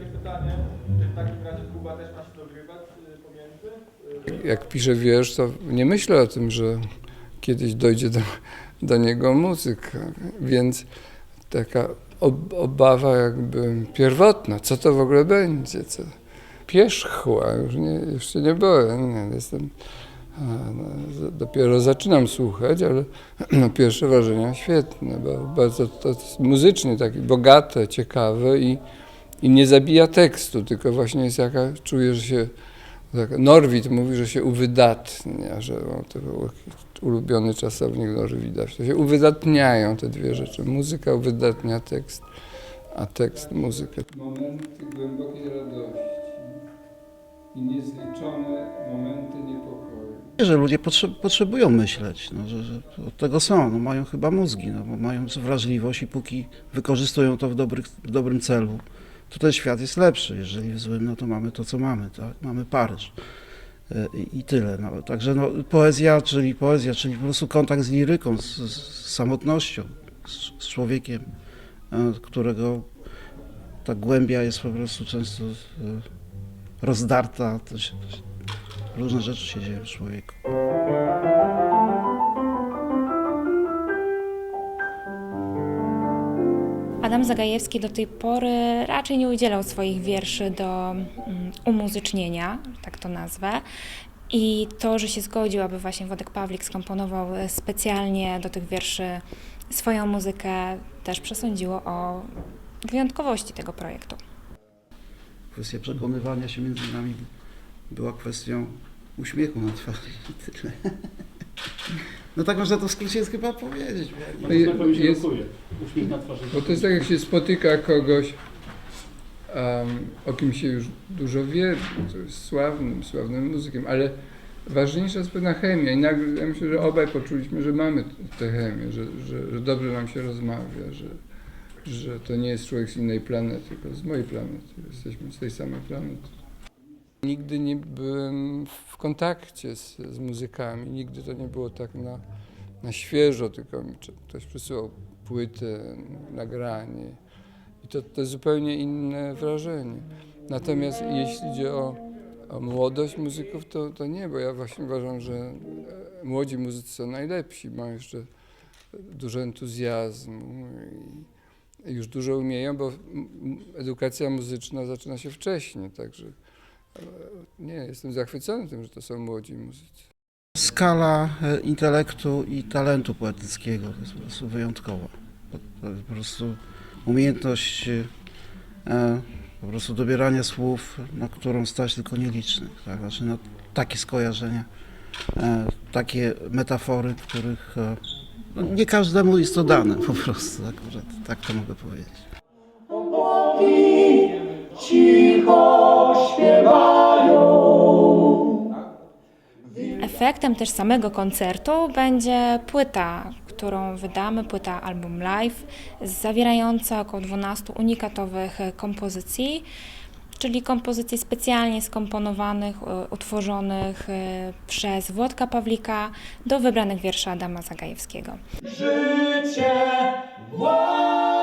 takie pytanie, czy w takim razie Kuba też ma się dogrywać y, pomiędzy? Y, Jak piszę wiersz, to nie myślę o tym, że kiedyś dojdzie do, do niego muzyka, więc taka ob, obawa jakby pierwotna, co to w ogóle będzie, co pierzchła, już nie, jeszcze nie byłem, nie, jestem, a, no, dopiero zaczynam słuchać, ale no, pierwsze wrażenia świetne, ba- bardzo to jest muzycznie takie bogate, ciekawe i, i nie zabija tekstu, tylko właśnie jest jaka, czuję, że się tak, Norwid mówi, że się uwydatnia, że o, to był ulubiony czasownik Norwida, że się uwydatniają te dwie rzeczy. Muzyka uwydatnia tekst, a tekst muzykę. Momenty głębokiej radości i niezliczone momenty niepokoju. że ludzie potrze- potrzebują myśleć, no, że, że od tego są, no, mają chyba mózgi, no, bo mają wrażliwość i póki wykorzystują to w, dobrych, w dobrym celu, to ten świat jest lepszy. Jeżeli w złym, no to mamy to, co mamy, tak? mamy Paryż. E, I, tyle. No. Także no, poezja, czyli poezja, czyli po prostu kontakt z liryką, z, z samotnością, z, z człowiekiem, e, którego ta głębia jest po prostu często e, rozdarta. To się, to się, różne rzeczy się dzieją w człowieku. Adam Zagajewski do tej pory raczej nie udzielał swoich wierszy do mm, umuzycznienia, tak to nazwę. I to, że się zgodził, aby właśnie Wodek Pawlik skomponował e, specjalnie do tych wierszy swoją muzykę, też przesądziło o wyjątkowości tego projektu. Kwestia przekonywania się między nami była kwestią uśmiechu na twarzy tyle. No tak można to w skrócie chyba powiedzieć. No je- mi się jest-. Uśmiech na twarzy. Bo to jest tak, jak się spotyka kogoś, um, o kim się już dużo wie, to jest sławnym, sławnym muzykiem, ale ważniejsza jest pewna chemia i nagle ja myślę, że obaj poczuliśmy, że mamy tę chemię, że, że, że dobrze nam się rozmawia, że, że to nie jest człowiek z innej planety, tylko z mojej planety, jesteśmy z tej samej planety. Nigdy nie byłem w kontakcie z, z muzykami, nigdy to nie było tak na, na świeżo, tylko mi ktoś przysyłał płytę, nagranie. I to, to jest zupełnie inne wrażenie. Natomiast jeśli idzie o, o młodość muzyków, to, to nie, bo ja właśnie uważam, że e, młodzi muzycy są najlepsi, mają jeszcze dużo entuzjazmu i, już dużo umieją, bo edukacja muzyczna zaczyna się wcześniej, także nie, jestem zachwycony tym, że to są młodzi muzycy. Skala e, intelektu i talentu poetyckiego to jest po prostu wyjątkowa. To, jest po prostu umiejętność e, po prostu dobierania słów, na którą stać tylko nielicznych. Tak? Znaczy, no, takie skojarzenia, e, takie metafory, których e, no, nie każdemu jest to dane po prostu. Tak, że, tak to mogę powiedzieć. Efektem też samego koncertu będzie płyta, którą wydamy, płyta album live, zawierająca około 12 unikatowych kompozycji, czyli kompozycji specjalnie skomponowanych, e, utworzonych e, przez Włodka Pawlika do wybranych wierszy Adama Zagajewskiego. Życie łaknie